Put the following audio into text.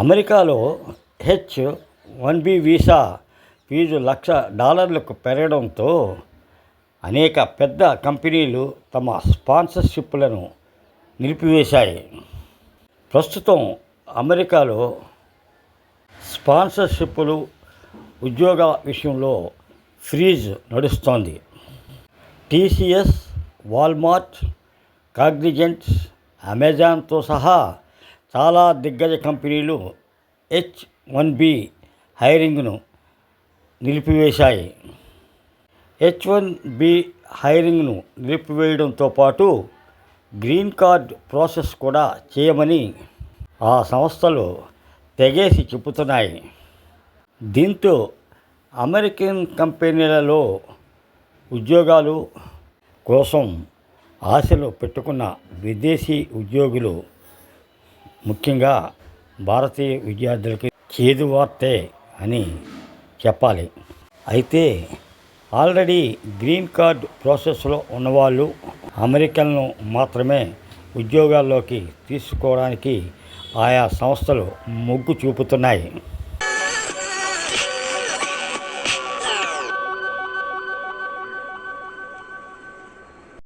అమెరికాలో H one B visa fee lakh డాలర్లకు పెరగడంతో అనేక పెద్ద కంపెనీలు తమ స్పాన్సర్షిప్లను నిలిపివేశాయి. ప్రస్తుతం అమెరికాలో స్పాన్సర్షిప్లు ఉద్యోగ విషయంలో ఫ్రీజ్ నడుస్తోంది. టీసీఎస్ వాల్మార్ట్ కాగ్నిజెంట్స్ అమెజాన్తో సహా చాలా దిగ్గజ కంపెనీలు హెచ్ వన్ బి హైరింగ్ను నిలిపివేశాయి. హెచ్ వన్ బి హైరింగ్ను నిలిపివేయడంతో పాటు గ్రీన్ కార్డ్ ప్రాసెస్ కూడా చేయమని ఆ సంస్థలు తెగేసి చెబుతున్నాయి. దీంతో అమెరికన్ కంపెనీలలో ఉద్యోగాలు కోసం ఆశలు పెట్టుకున్న విదేశీ ఉద్యోగులు ముఖ్యంగా భారతీయ విద్యార్థులకి చేదు వార్తే అని చెప్పాలి. అయితే ఆల్రెడీ గ్రీన్ కార్డ్ ప్రాసెస్లో ఉన్నవాళ్ళు అమెరికన్ను మాత్రమే ఉద్యోగాల్లోకి తీసుకోవడానికి ఆయా సంస్థలు మొగ్గు చూపుతున్నాయి.